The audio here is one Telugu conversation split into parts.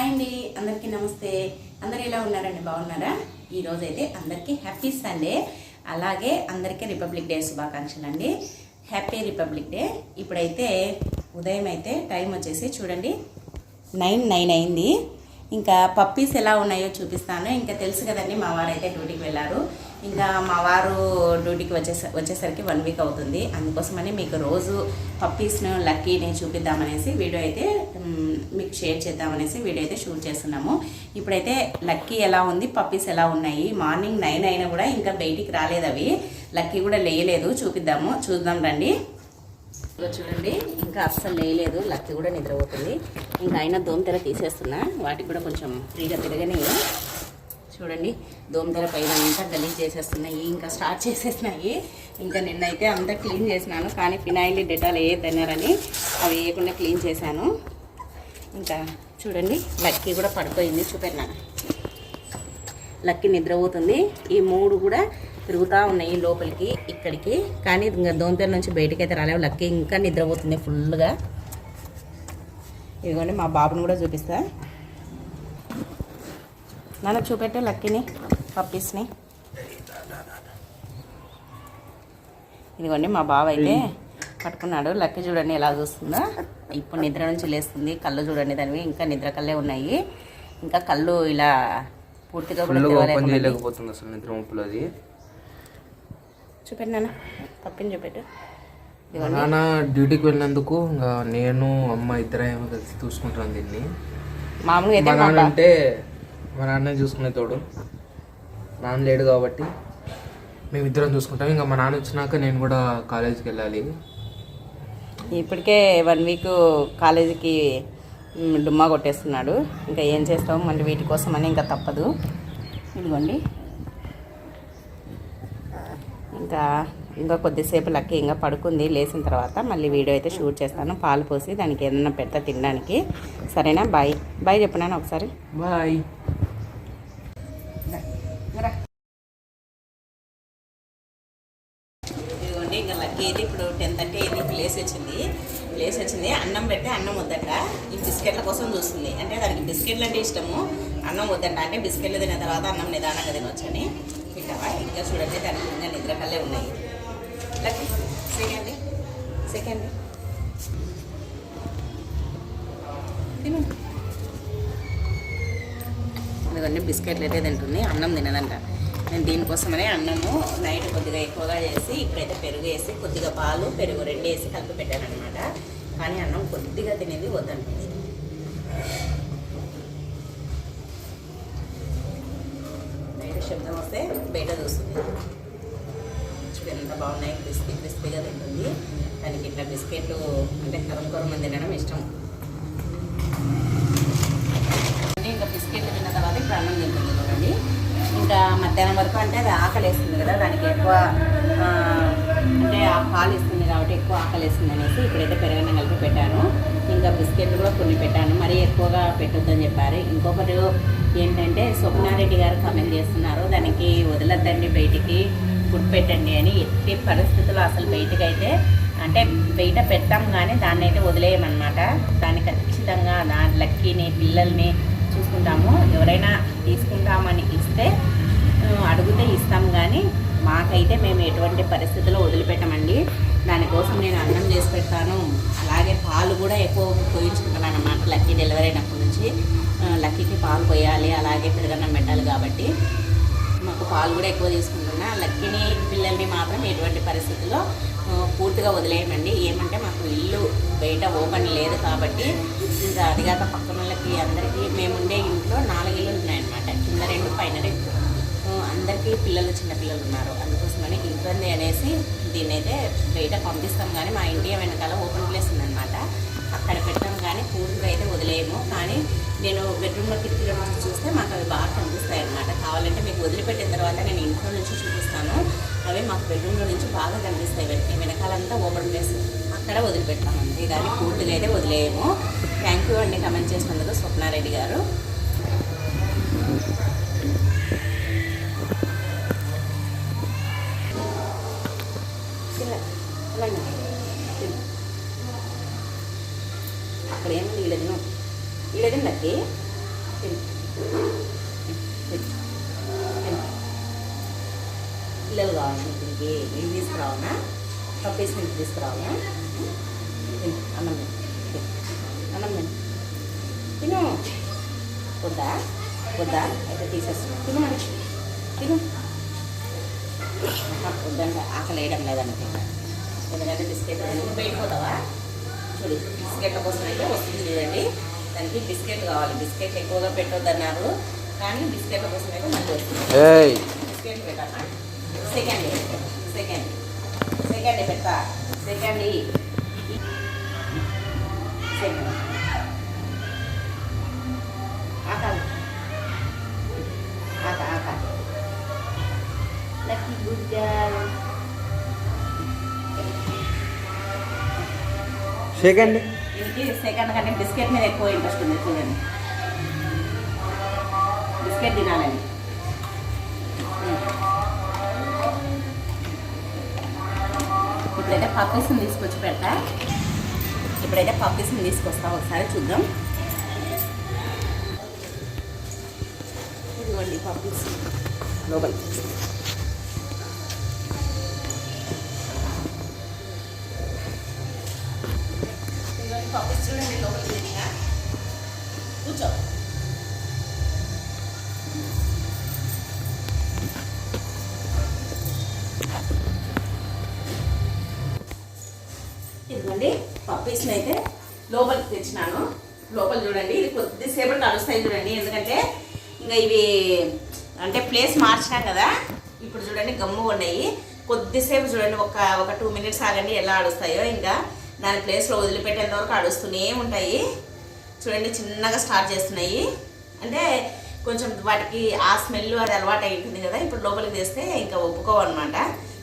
హాయ్ అండి. అందరికీ నమస్తే. అందరు ఎలా ఉన్నారండి? బాగున్నారా? ఈరోజు అయితే అందరికీ హ్యాపీ సండే. అలాగే అందరికీ రిపబ్లిక్ డే శుభాకాంక్షలు అండి హ్యాపీ రిపబ్లిక్ డే. ఇప్పుడైతే ఉదయం అయితే టైం వచ్చేసి చూడండి నైన్ నైన్ అయింది. ఇంకా పప్పీస్ ఎలా ఉన్నాయో చూపిస్తాను. ఇంకా తెలుసు కదండి మా వారు అయితే డ్యూటీకి వెళ్ళారు. ఇంకా మా వారు డ్యూటీకి వచ్చేస వచ్చేసరికి వన్ వీక్ అవుతుంది. అందుకోసమని మీకు రోజు పప్పీస్ను లక్కీని చూపిద్దామనేసి వీడియో అయితే మీకు షేర్ చేద్దామనేసి వీడియో అయితే షూట్ చేస్తున్నాము. ఇప్పుడైతే లక్కీ ఎలా ఉంది పప్పీస్ ఎలా ఉన్నాయి? మార్నింగ్ నైన్ అయినా కూడా ఇంకా బయటికి రాలేదు అవి. లక్కీ కూడా లేయలేదు చూపిద్దాము. చూద్దాం రండి. ఇదిగో చూడండి. ఇంకా అస్సలు లేయలేదు. లక్కీ కూడా నిద్రపోతుంది. ఇంకా అయినా దోమతెర తీసేస్తున్నా. వాటికి కూడా కొంచెం ఫ్రీగా తిరగని చూడండి. దోమతెర పైన అంతా గలీజ్ చేసేస్తున్నాయి. ఇంకా స్టార్ట్ చేసేసినాయి. ఇంకా నిన్నైతే అంతా క్లీన్ చేసినాను. కానీ ఫినాయిల్ డెటాల్ వేయద్దన్నారని అవి వేయకుండా క్లీన్ చేశాను. ఇంకా చూడండి. లక్కీ కూడా పడిపోయింది. చూపెట్టినా. లక్కీ నిద్రపోతుంది. ఈ మూడు కూడా తిరుగుతూ ఉన్నాయి లోపలికి ఇక్కడికి. కానీ ఇంకా దోమతెర నుంచి బయటికి అయితే రాలేవు. లక్కీ ఇంకా నిద్రపోతుంది ఫుల్గా ఇదిగోండి మా బాబుని కూడా చూపిస్తా. నాన్న చూపెట్టే లక్కీని పప్పీస్ని. ఇదిగోండి మా బాబు అయితే పట్టుకున్నాడు. లక్కీ చూడండి ఎలా చూస్తుందో. ఇప్పుడు నిద్ర నుంచి లేస్తుంది. కళ్ళు చూడండి దానివి. ఇంకా నిద్ర కళ్ళే ఉన్నాయి. ఇంకా కళ్ళు ఇలా పూర్తిగా కూడా అసలు నిద్ర ముప్పులు అది. చూపెట్టు నాన్న. పప్పిని చూపెట్టు. నాన్న డ్యూటీకి వెళ్ళినందుకు ఇంకా నేను అమ్మ ఇద్దరం ఏమో కలిసి చూసుకుంటాను దీన్ని. మామూలుగా అయితే మా నాన్న అంటే మా నాన్న చూసుకునే తోడు. నాన్న లేడు కాబట్టి మేమిద్దరం చూసుకుంటాం. ఇంకా మా నాన్న వచ్చినాక నేను కూడా కాలేజీకి వెళ్ళాలి. ఇప్పటికే వన్ వీక్ కాలేజీకి డుమ్మా కొట్టేస్తున్నాడు. ఇంకా ఏం చేస్తాం? మళ్ళీ వీటి కోసం అని ఇంకా తప్పదు. ఇదిగోండి. ఇంకా ఇంకా కొద్దిసేపు లక్కీ ఇంకా పడుకుంది. లేచిన తర్వాత మళ్ళీ వీడియో అయితే షూట్ చేస్తాను. పాలు పోసి దానికి ఏదైనా పెడతా తినడానికి. సరేనా? బాయ్. బాయ్ చెప్పినాను ఒకసారి. బాయ్. ఇదిగోండి ఇంకా లక్కీ అయితే ఇప్పుడు టెన్ థర్టీ అయింది. ప్లేస్ వచ్చింది. ప్లేస్ వచ్చింది. అన్నం పెడితే అన్నం వద్దట. ఈ బిస్కెట్ల కోసం చూస్తుంది. అంటే దానికి బిస్కెట్లు అంటే ఇష్టము. అన్నం వద్దంట. అంటే బిస్కెట్లు తిన్న తర్వాత అన్నం నిదానంగా తినొచ్చని. తింటావా ఇంకా చూడండి దానికి ఇంకా నిద్ర ఉన్నాయి. లక్కీ సెకండ్ సెకండ్ తిను. బిస్కెట్లు అయితే తింటుంది అన్నం తినదంట. నేను దీనికోసమనే అన్నము నైట్ కొద్దిగా ఎక్కువగా చేసి ఇప్పుడైతే పెరుగు వేసి కొద్దిగా పాలు పెరుగు రెండు వేసి కలిపి పెట్టాను అనమాట కానీ అన్నం కొద్దిగా తినేది వద్దంటుంది నైట్ శబ్దం వస్తే బయట చూస్తుంది. చూడండి ఎంత బాగున్నాయి క్రిస్పీ క్రిస్పీగా తింటుంది. దానికి ఇట్లా బిస్కెట్ అంటే కరం కొరం తినడం ఇష్టం. అంటే ఇంకా బిస్కెట్లు తిన్న తర్వాత ఇప్పుడు అన్నం తింటుంది చూడండి. ఇంకా మధ్యాహ్నం వరకు అంటే అది ఆకలి వేస్తుంది కదా దానికి ఎక్కువ అంటే ఆ పాలు ఇస్తుంది కాబట్టి ఎక్కువ ఆకలి వేస్తుంది అనేసి ఇప్పుడైతే పెరగన్న కలిపి పెట్టాను. ఇంకా బిస్కెట్లు కూడా కొన్ని పెట్టాను. మరీ ఎక్కువగా పెట్టొద్దని చెప్పారు. ఇంకొకరు ఏంటంటే స్వప్నారెడ్డి గారు కమెంట్ చేస్తున్నారు. దానికి వదలద్దండి బయటికి. ఫుడ్ పెట్టండి అని ఎట్టి పరిస్థితుల్లో అసలు బయటకు అయితే అంటే బయట పెట్టాం కానీ దాన్ని అయితే వదిలేయమన్నమాట. దాన్ని ఖచ్చితంగా దాని లక్కీని పిల్లల్ని చూసుకుంటాము. ఎవరైనా తీసుకుంటామని ఇస్తే అడిగితే ఇస్తాం కానీ మాకైతే మేము ఎటువంటి పరిస్థితుల్లో వదిలిపెట్టమండి. దానికోసం నేను అన్నం చేసి పెడతాను. అలాగే పాలు కూడా ఎక్కువ పోయించుకుంటాను అన్నమాట లక్కీ డెలివరీ అయినప్పటి నుంచి. లక్కీకి పాలు పోయాలి అలాగే పెరుగన్నం పెట్టాలి కాబట్టి మాకు పాలు కూడా ఎక్కువ తీసుకుంటున్నా. లక్కీని పిల్లల్ని మాత్రం ఎటువంటి పరిస్థితుల్లో పూర్తిగా వదిలేయమండి. ఏమంటే మాకు ఇల్లు బయట ఓపెన్ లేదు కాబట్టి ఇంకా పక్కన వాళ్ళకి అందరికీ మేముండే ఇంట్లో నాలుగు ఇల్లు ఉన్నాయన్నమాట. కింద రెండు పైన రెండు. అందరికీ పిల్లలు చిన్న పిల్లలు ఉన్నారు. అందుకోసమని ఇబ్బంది అనేసి దీన్ని అయితే బయట పంపిస్తాం కానీ మా ఇంటి వెనకాల ఓపెన్ ప్లేస్ ఉందన్నమాట. అక్కడ పెట్టాం కానీ పూర్తిగా అయితే వదిలేయము. కానీ నేను బెడ్రూమ్లో కిటికీలో నుంచి చూస్తే మాకు అవి బాగా కనిపిస్తాయి అన్నమాట కావాలంటే మీకు వదిలిపెట్టిన తర్వాత నేను ఇంట్లో నుంచి చూపిస్తాను. అవి మాకు బెడ్రూమ్లో నుంచి బాగా కనిపిస్తాయి. వెనకాలంతా ఓపెన్ ప్లేస్. అక్కడ వదిలిపెడతాం అంతే కానీ పూర్తిగా అయితే వదిలేయము. థ్యాంక్ యూ అండి కమెంట్ చేసినందుకు స్వప్నారెడ్డి గారు. అక్కడ ఏముంది? వీళ్ళదిను వీళ్ళది నక్కి పిల్లలు కావాలి ఇక్కడికి ఇంకే ఇవి తీసుకురావనా పప్పేసి నీకు తీసుకురావనా అన్నం అన్నం తిను. వద్దా? వద్దా? అయితే తీసేస్తున్నా. తిను తిను. వద్దంటే. ఆకలి వేయడం లేదంటే ఎందుకంటే బిస్కెట్ నువ్వు బయటపోతావా చూడు బిస్కెట్ల కోసం అయితే వస్తుంది చూడండి దానికి బిస్కెట్ కావాలి. బిస్కెట్ ఎక్కువగా పెట్టొద్దన్నారు. కానీ బిస్కెట్ల కోసం అయితే మళ్ళీ వస్తుంది. ఏయ్! సెకండ్ పెట్టాలా? Second second. సెకండ్ పెడతా? Second second. ఆక ఆక ఆక. Lucky good girl second second కంటే బిస్కెట్ మీద ఎక్కువ ఇంట్రెస్ట్ ఉంది చూడండి. బిస్కెట్ తినాలండి ఇప్పుడైతే పప్పీస్ని తీసుకొచ్చి పెడతా. ఇప్పుడైతే పప్పీస్ని తీసుకొస్తా ఒకసారి చూద్దాం. ఇదిగోండి పప్పీస్ లోపల ఇదిగోండి చూడండి లోపలికి వెళ్ళిగా కూర్చో ఇదిగోండి పప్పీస్ని అయితే లోపలికి తెచ్చినాను. లోపల చూడండి ఇది కొద్దిసేపటి నడుస్తాయి చూడండి. ఎందుకంటే ఇంకా ఇవి అంటే ప్లేస్ మార్చినాం కదా. ఇప్పుడు చూడండి గమ్ము ఉన్నాయి. కొద్దిసేపు చూడండి ఒక ఒక టూ మినిట్స్ ఆగండి ఎలా అడుస్తాయో ఇంకా. దాని ప్లేస్లో వదిలిపెట్టేంత వరకు ఉంటాయి. చూడండి చిన్నగా స్టార్ట్ చేస్తున్నాయి. అంటే కొంచెం వాటికి ఆ స్మెల్ అది అలవాటు అయి ఉంటుంది కదా ఇప్పుడు లోపలికి తెస్తే ఇంకా ఒప్పుకోవన్నమాట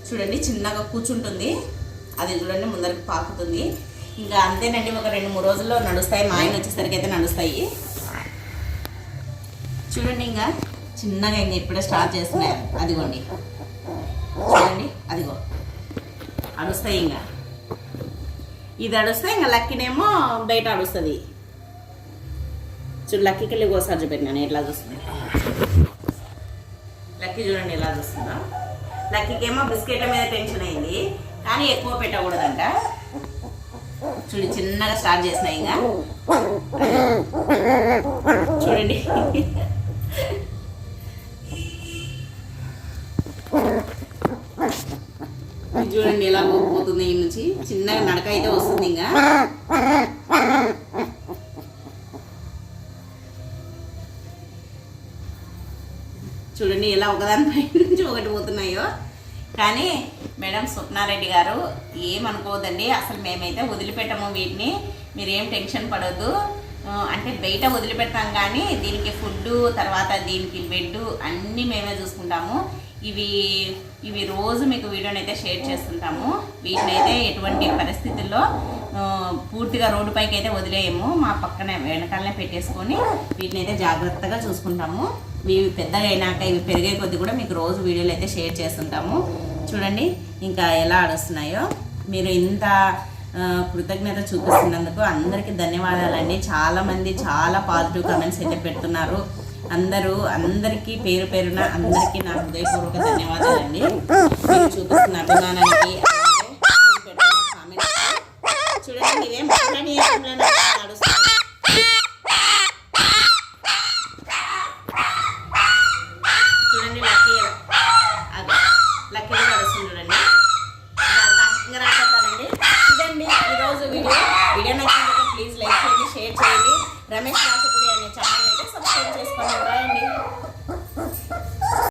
చూడండి చిన్నగా కూర్చుంటుంది. అది చూడండి ముందరికి పాకుతుంది. ఇంకా అంతేనండి ఒక రెండు మూడు రోజుల్లో నడుస్తాయి. మా ఆయన వచ్చేసరికి అయితే నడుస్తాయి. చూడండి ఇంకా చిన్నగా ఇంకా ఇప్పుడే స్టార్ట్ చేస్తున్నాయి. అదిగోండి. చూడండి అదిగో. అడుస్తాయి ఇంకా. ఇది అడుస్తే ఇంకా లక్కీనేమో బయట అడుస్తుంది. చూడు లక్కీకి వెళ్ళి ఒకసారి చూపెట్టినాను ఎట్లా చూస్తుంది? లక్కీ చూడండి ఎలా చూస్తుందా. లక్కీకి ఏమో బిస్కెట్ల మీద టెన్షన్ అయింది కానీ ఎక్కువ పెట్టకూడదంట. చూడు చిన్నగా స్టార్ట్ చేసినాయి ఇంకా. చూడండి. చూడండి ఎలా పోతుంది ఈ నుంచి. చిన్నగా నడక అయితే వస్తుంది ఇంకా. చూడండి ఎలా ఒకదానిపై నుంచి ఒకటి పోతున్నాయో. కానీ మేడం స్వప్నారెడ్డి గారు ఏమనుకోవద్దండి అసలు మేమైతే వదిలిపెట్టము వీటిని. మీరేం టెన్షన్ పడొద్దు. అంటే బయట వదిలిపెడతాం కానీ దీనికి ఫుడ్ తర్వాత దీనికి బెడ్ అన్నీ మేమే చూసుకుంటాము. ఇవి ఇవి రోజు మీకు వీడియోని అయితే షేర్ చేస్తుంటాము. వీటిని అయితే ఎటువంటి పరిస్థితుల్లో పూర్తిగా రోడ్డు పైకి అయితే వదిలేయము. మా పక్కన వెనకాలనే పెట్టేసుకొని వీటిని అయితే జాగ్రత్తగా చూసుకుంటాము. ఇవి పెద్దగా అయినాక ఇవి పెరిగే కొద్ది కూడా మీకు రోజు వీడియోలు అయితే షేర్ చేస్తుంటాము. చూడండి ఇంకా ఎలా ఆడుస్తున్నాయో మీరు ఇంత కృతజ్ఞత చూపిస్తున్నందుకు అందరికీ ధన్యవాదాలండి. చాలామంది చాలా పాజిటివ్ కమెంట్స్ అయితే పెడుతున్నారు. అందరూ అందరికీ పేరు పేరున అందరికీ నా హృదయపూర్వక ధన్యవాదాలండి. మీరు చూపిస్తున్న అభిమానానికి చూడండి ఇవేం మాట్లాడి